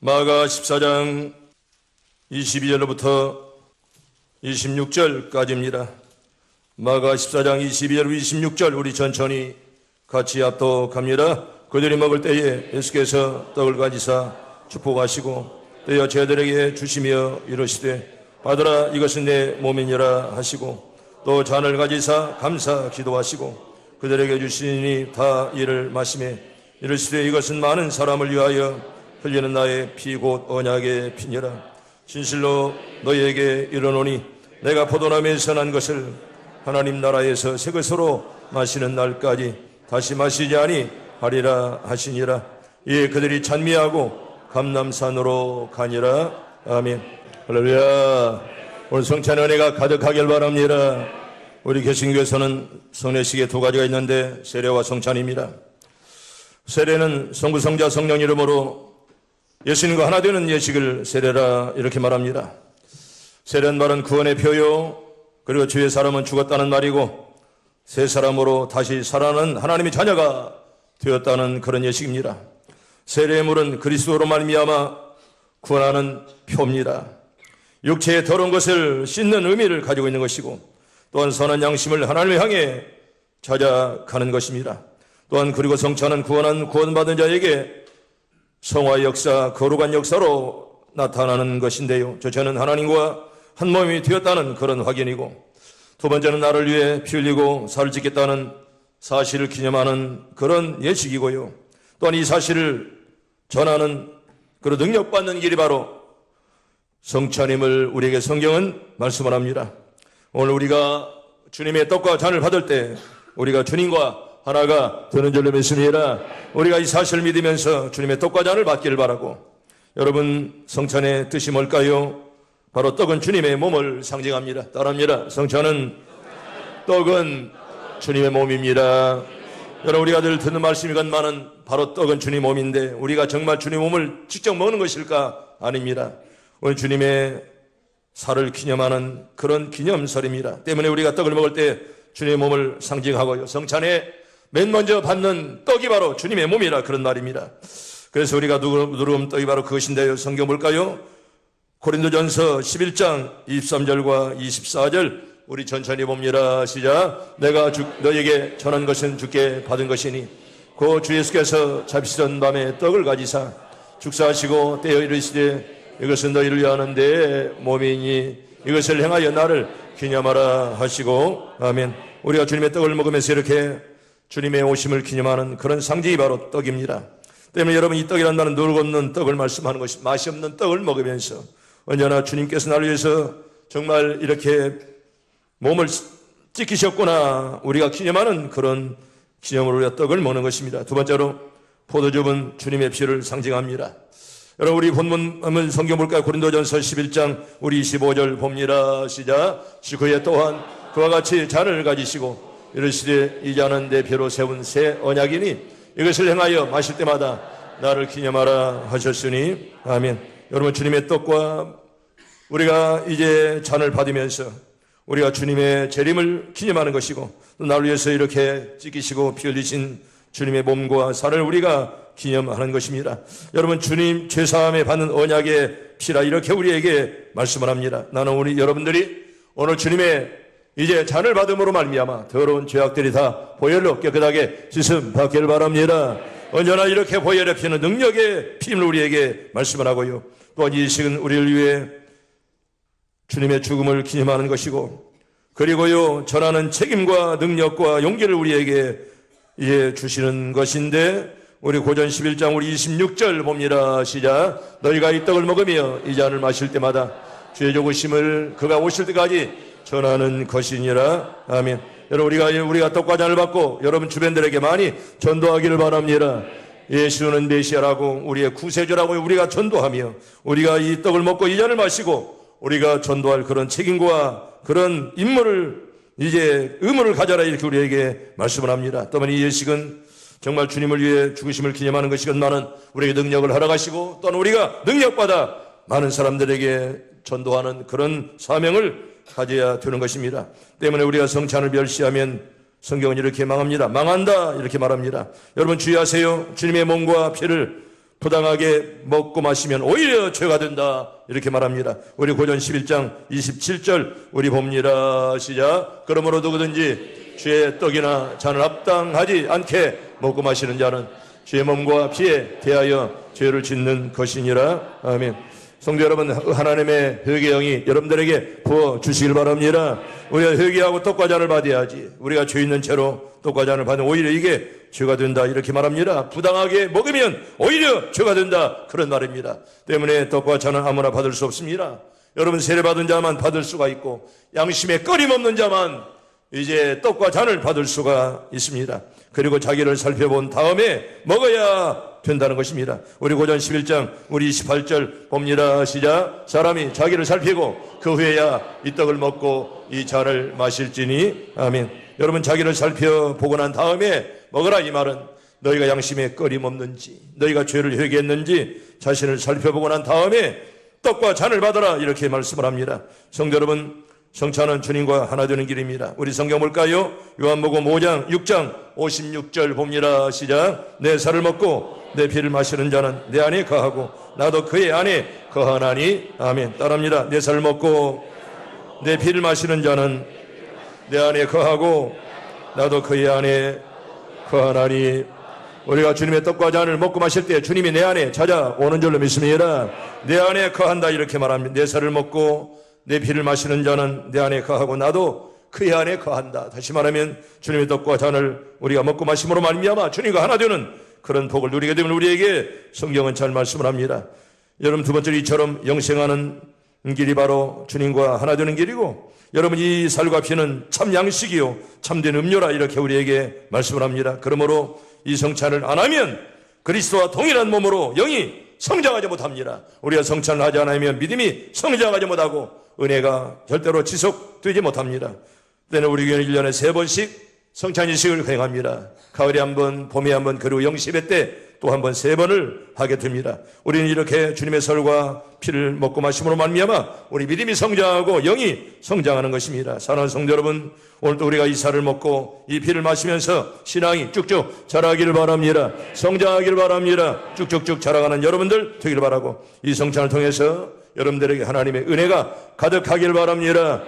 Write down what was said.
마가 14장 22절로부터 26절까지입니다. 마가 14장 22절 26절 우리 천천히 같이 합독합니다. 그들이 먹을 때에 예수께서 떡을 가지사 축복하시고 떼어 제들에게 주시며 이르시되 받으라 이것은 내 몸이니라 하시고 또 잔을 가지사 감사 기도하시고 그들에게 주시니 다 이를 마시매 이르시되 이것은 많은 사람을 위하여 흘리는 나의 피 곧 언약의 피니라 진실로 너희에게 이르노니 내가 포도나무에서 난 것을 하나님 나라에서 새 것으로 마시는 날까지 다시 마시지 아니 하리라 하시니라. 이에 그들이 찬미하고 감남산으로 가니라. 아멘. 할렐루야. 오늘 성찬 은혜가 가득하길 바랍니다. 우리 개신교에서는 성례식에 두 가지가 있는데 세례와 성찬입니다. 세례는 성부 성자 성령 이름으로 예수님과 하나 되는 예식을 세례라 이렇게 말합니다. 세례는 말은 구원의 표요 그리고 주의 사람은 죽었다는 말이고 새 사람으로 다시 살아나는 하나님의 자녀가 되었다는 그런 예식입니다. 세례의 물은 그리스도로 말미암아 구원하는 표입니다. 육체의 더러운 것을 씻는 의미를 가지고 있는 것이고 또한 선한 양심을 하나님을 향해 찾아가는 것입니다. 또한 그리고 성찬은 구원한 구원받은 자에게 성화 역사, 거룩한 역사로 나타나는 것인데요. 저는 하나님과 한 몸이 되었다는 그런 확인이고 두 번째는 나를 위해 피 흘리고 살을 찢겠다는 사실을 기념하는 그런 예식이고요. 또한 이 사실을 전하는 그런 능력받는 길이 바로 성찬임을 우리에게 성경은 말씀을 합니다. 오늘 우리가 주님의 떡과 잔을 받을 때 우리가 주님과 하나가 되는 줄로 믿습니다. 우리가 이 사실을 믿으면서 주님의 떡과 잔을 받기를 바라고 여러분 성찬의 뜻이 뭘까요? 바로 떡은 주님의 몸을 상징합니다. 따라합니다. 성찬은 떡은 주님의 몸입니다. 여러분 우리가 늘 듣는 말씀이건만은 바로 떡은 주님 몸인데 우리가 정말 주님 몸을 직접 먹는 것일까? 아닙니다. 오늘 주님의 살을 기념하는 그런 기념설입니다. 때문에 우리가 떡을 먹을 때 주님의 몸을 상징하고요. 성찬에 맨 먼저 받는 떡이 바로 주님의 몸이라 그런 말입니다. 그래서 우리가 누르면 떡이 바로 그것인데요. 성경 볼까요? 고린도전서 11장 23절과 24절 우리 천천히 봅니다. 시작. 내가 주, 너에게 전한 것은 주께 받은 것이니 고주 예수께서 잡히던 밤에 떡을 가지사 축사하시고 떼어 이르시되 이것은 너희를 위하는 내 몸이니 이것을 행하여 나를 기념하라 하시고 아멘. 우리가 주님의 떡을 먹으면서 이렇게 주님의 오심을 기념하는 그런 상징이 바로 떡입니다. 때문에 여러분 이 떡이란 말은 늘 없는 떡을 말씀하는 것이 맛이 없는 떡을 먹으면서 언제나 주님께서 나를 위해서 정말 이렇게 몸을 찢기셨구나 우리가 기념하는 그런 기념으로 우리가 떡을 먹는 것입니다. 두 번째로 포도즙은 주님의 피를 상징합니다. 여러분 우리 본문 성경 볼까요? 고린도전서 11장 우리 25절 봅니다. 시작. 시그에 또한 그와 같이 잔을 가지시고 이르시되 이 잔은 내 배로 세운 새 언약이니 이것을 행하여 마실 때마다 나를 기념하라 하셨으니 아멘. 여러분 주님의 떡과 우리가 이제 잔을 받으면서 우리가 주님의 재림을 기념하는 것이고 나를 위해서 이렇게 찢기시고 피 흘리신 주님의 몸과 살을 우리가 기념하는 것입니다. 여러분 주님 죄사함에 받는 언약의 피라 이렇게 우리에게 말씀을 합니다. 나는 우리 여러분들이 오늘 주님의 이제 잔을 받음으로 말미암아 더러운 죄악들이 다 보혈로 깨끗하게 씻음 받기를 바랍니다. 언제나 이렇게 보혈의 피는 능력의 피임을 우리에게 말씀을 하고요. 또한 이 식은 우리를 위해 주님의 죽음을 기념하는 것이고 그리고요 전하는 책임과 능력과 용기를 우리에게 이제 주시는 것인데 우리 고전 11장 우리 26절 봅니다. 시작 너희가 이 떡을 먹으며 이 잔을 마실 때마다 주의 조으심을 그가 오실 때까지 전하는 것이니라. 아멘. 여러분 우리가 우리가 떡과 잔을 받고 여러분 주변들에게 많이 전도하기를 바랍니다. 예수는 메시아라고 우리의 구세주라고 우리가 전도하며 우리가 이 떡을 먹고 이 잔을 마시고 우리가 전도할 그런 책임과 그런 임무를 이제 의무를 가져라 이렇게 우리에게 말씀을 합니다. 또한 이 예식은 정말 주님을 위해 죽으심을 기념하는 것이건만은 우리에게 능력을 허락하시고 또는 우리가 능력받아 많은 사람들에게 전도하는 그런 사명을 가져야 되는 것입니다. 때문에 우리가 성찬을 멸시하면 성경은 이렇게 망합니다. 망한다 이렇게 말합니다. 여러분 주의하세요. 주님의 몸과 피를 부당하게 먹고 마시면 오히려 죄가 된다. 이렇게 말합니다. 우리 고전 11장 27절 우리 봅니다. 시작. 그러므로 누구든지 주의 떡이나 잔을 합당하지 않게 먹고 마시는 자는 주의 몸과 피에 대하여 죄를 짓는 것이니라. 아멘. 성도 여러분, 하나님의 회개 영이 여러분들에게 부어 주시길 바랍니다. 우리가 회개하고 떡과 잔을 받아야지. 우리가 죄 있는 채로 떡과 잔을 받으면 오히려 이게 죄가 된다. 이렇게 말합니다. 부당하게 먹으면 오히려 죄가 된다. 그런 말입니다. 때문에 떡과 잔은 아무나 받을 수 없습니다. 여러분, 세례 받은 자만 받을 수가 있고, 양심에 꺼림 없는 자만 이제 떡과 잔을 받을 수가 있습니다. 그리고 자기를 살펴본 다음에 먹어야 된다는 것입니다. 우리 고전 11장 우리 28절 봅니다. 시작. 사람이 자기를 살피고 그 후에야 이 떡을 먹고 이 잔을 마실지니 아멘. 여러분 자기를 살펴보고 난 다음에 먹으라 이 말은 너희가 양심에 꺼림없는지 너희가 죄를 회개했는지 자신을 살펴보고 난 다음에 떡과 잔을 받아라 이렇게 말씀을 합니다. 성도 여러분 성찬은 주님과 하나 되는 길입니다. 우리 성경 볼까요? 요한복음 5장 6장 56절 봅니다. 시작. 내 살을 먹고 내 피를 마시는 자는 내 안에 거하고 나도 그의 안에 거하나니 아멘. 따라합니다. 내 살을 먹고 내 피를 마시는 자는 내 안에 거하고 나도 그의 안에 거하나니 우리가 주님의 떡과 잔을 먹고 마실 때 주님이 내 안에 찾아오는 줄로 믿습니다. 내 안에 거한다 이렇게 말합니다. 내 살을 먹고 내 피를 마시는 자는 내 안에 거하고 나도 그의 안에 거한다. 다시 말하면 주님의 떡과 잔을 우리가 먹고 마심으로 말미암아 주님과 하나 되는 그런 복을 누리게 되면 우리에게 성경은 잘 말씀을 합니다. 여러분 두 번째로 이처럼 영생하는 길이 바로 주님과 하나 되는 길이고 여러분 이 살과 피는 참 양식이요 참된 음료라 이렇게 우리에게 말씀을 합니다. 그러므로 이 성찬을 안 하면 그리스도와 동일한 몸으로 영이 성장하지 못합니다. 우리가 성찬을 하지 않으면 믿음이 성장하지 못하고 은혜가 절대로 지속되지 못합니다. 때는 우리 교회는 1년에 세 번씩 성찬이식을 행합니다. 가을에 한 번, 봄에 한 번, 그리고 영시회 때 또 한 번 세 번을 하게 됩니다. 우리는 이렇게 주님의 설과 피를 먹고 마심으로 말미암아 우리 믿음이 성장하고 영이 성장하는 것입니다. 사랑하는 성도 여러분, 오늘도 우리가 이 살을 먹고 이 피를 마시면서 신앙이 쭉쭉 자라기를 바랍니다. 성장하기를 바랍니다. 쭉쭉쭉 자라가는 여러분들 되기를 바라고 이 성찬을 통해서 여러분들에게 하나님의 은혜가 가득하기를 바랍니다.